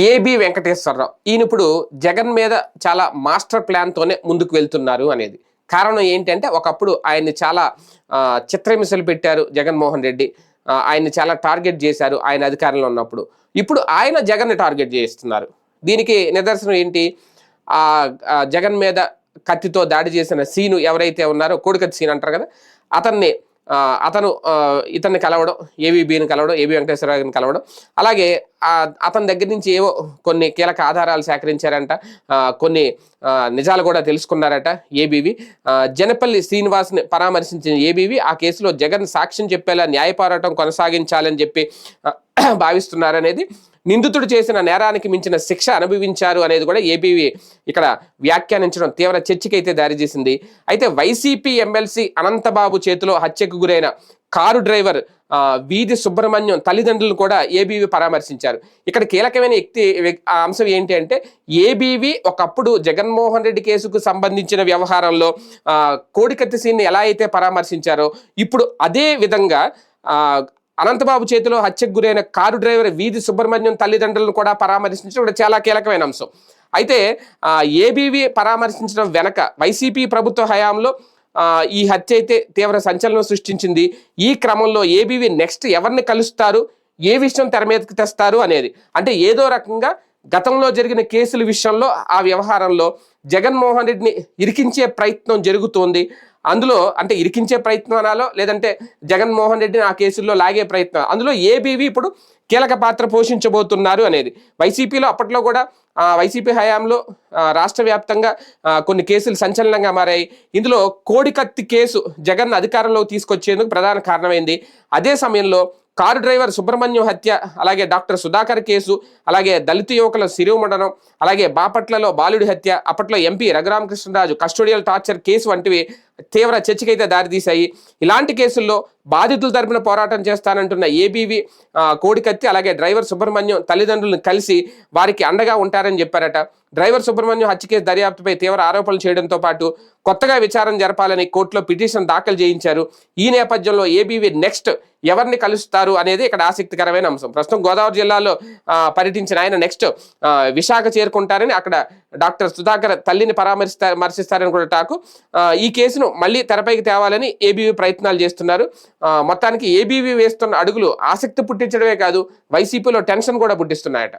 AB Venkateswararao ఈయన ఇప్పుడు జగన్ మీద చాలా మాస్టర్ ప్లాన్తోనే ముందుకు వెళ్తున్నారు అనేది. కారణం ఏంటంటే ఒకప్పుడు ఆయన్ని చాలా చిత్రహింసలు పెట్టారు జగన్మోహన్ రెడ్డి. ఆయన్ని చాలా టార్గెట్ చేశారు ఆయన అధికారంలో ఉన్నప్పుడు. ఇప్పుడు ఆయన జగన్ని టార్గెట్ చేస్తున్నారు దీనికి నిదర్శనం ఏంటి? ఆ జగన్ మీద కత్తితో దాడి చేసిన సీను ఎవరైతే ఉన్నారో కోడికత్తి సీన్ అంటారు కదా అతన్ని అతను ఇతన్ని కలవడం ఏబీబీని కలవడం ఏబీ వెంకటేశ్వరరావుని కలవడం. అలాగే అతని దగ్గర నుంచి ఏవో కొన్ని కీలక ఆధారాలు సేకరించారంట. కొన్ని నిజాలు కూడా తెలుసుకున్నారట ఏబీవి జనపల్లి శ్రీనివాస్ని పరామర్శించిన ఏబీవి ఆ కేసులో జగన్ సాక్ష్యం చెప్పేలా న్యాయ పోరాటం కొనసాగించాలని చెప్పి భావిస్తున్నారనేది నిందితుడు చేసిన నేరానికి మించిన శిక్ష అనుభవించారు అనేది కూడా ఏబీవీ ఇక్కడ వ్యాఖ్యానించడం తీవ్ర చర్చకైతే దారితీసింది అయితే వైసీపీ ఎమ్మెల్సీ అనంతబాబు చేతిలో హత్యకు గురైన కారు డ్రైవర్ వీధి సుబ్రహ్మణ్యం తల్లిదండ్రులను కూడా ఏబీవీ పరామర్శించారు. ఇక్కడ కీలకమైన వ్యక్తి అంశం ఏంటి అంటే ఏబీవీ ఒకప్పుడు జగన్మోహన్ రెడ్డి కేసుకు సంబంధించిన వ్యవహారంలో కోడికత్తి సీన్ని ఎలా అయితే పరామర్శించారో ఇప్పుడు అదే విధంగా అనంతబాబు చేతిలో హత్యకు గురైన కారు డ్రైవర్ వీధి సుబ్రహ్మణ్యం తల్లిదండ్రులను కూడా పరామర్శించడం కూడా చాలా కీలకమైన అంశం. అయితే ఏబీవీ పరామర్శించడం వెనక వైసీపీ ప్రభుత్వ హయాంలో ఈ హత్య అయితే తీవ్ర సంచలనం సృష్టించింది. ఈ క్రమంలో ఏబీవీ నెక్స్ట్ ఎవరిని కలుస్తారు? ఏ విషయం తెర మీదకి తెస్తారు అనేది. అంటే ఏదో రకంగా గతంలో జరిగిన కేసుల విషయంలో ఆ వ్యవహారంలో జగన్మోహన్ రెడ్డిని ఇరికించే ప్రయత్నం జరుగుతోంది. అందులో అంటే ఇరికించే ప్రయత్నాలో లేదంటే జగన్మోహన్ రెడ్డిని ఆ కేసుల్లో లాగే ప్రయత్నం అందులో ఏబీవీ ఇప్పుడు కీలక పాత్ర పోషించబోతున్నారు అనేది. వైసీపీలో అప్పట్లో కూడా వైసీపీ హయాంలో రాష్ట్ర వ్యాప్తంగా కొన్ని కేసులు సంచలనంగా మారాయి. ఇందులో కోడికత్తి కేసు జగన్ అధికారంలోకి తీసుకొచ్చేందుకు ప్రధాన కారణమైంది. అదే సమయంలో కారు డ్రైవర్ సుబ్రహ్మణ్యం హత్య అలాగే డాక్టర్ సుధాకర్ కేసు అలాగే దళిత యువకుల సిరివమండనం అలాగే బాపట్లలో బాలుడి హత్య అప్పట్లో MP Raghuramakrishnaraju custodial torture case వంటివి తీవ్ర చర్చకైతే దారితీశాయి. ఇలాంటి కేసుల్లో బాధితుల తరపున పోరాటం చేస్తానంటున్న ఏబీవి కోడికత్తి అలాగే డ్రైవర్ సుబ్రహ్మణ్యం తల్లిదండ్రులను కలిసి వారికి అండగా ఉంటారని చెప్పారట. డ్రైవర్ సుబ్రహ్మణ్యం హత్య కేసు దర్యాప్తుపై తీవ్ర ఆరోపణలు చేయడంతో పాటు కొత్తగా విచారణ జరపాలని కోర్టులో పిటిషన్ దాఖలు చేయించారు. ఈ నేపథ్యంలో ఏబీవీ నెక్స్ట్ ఎవరిని కలుస్తారు అనేది ఇక్కడ ఆసక్తికరమైన అంశం. ప్రస్తుతం గోదావరి జిల్లాలో పర్యటించిన ఆయన నెక్స్ట్ విశాఖ చేరుకుంటారని అక్కడ డాక్టర్ సుధాకర్ తల్లిని పరామర్శిస్తా మర్శిస్తారని కూడా టాకు ఈ కేసును మళ్ళీ తెరపైకి తేవాలని ఏబీవీ ప్రయత్నాలు చేస్తున్నారు. మొత్తానికి ఏబీవీ వేస్తున్న అడుగులు ఆసక్తి పుట్టించడమే కాదు వైసీపీలో టెన్షన్ కూడా పుట్టిస్తున్నాయట.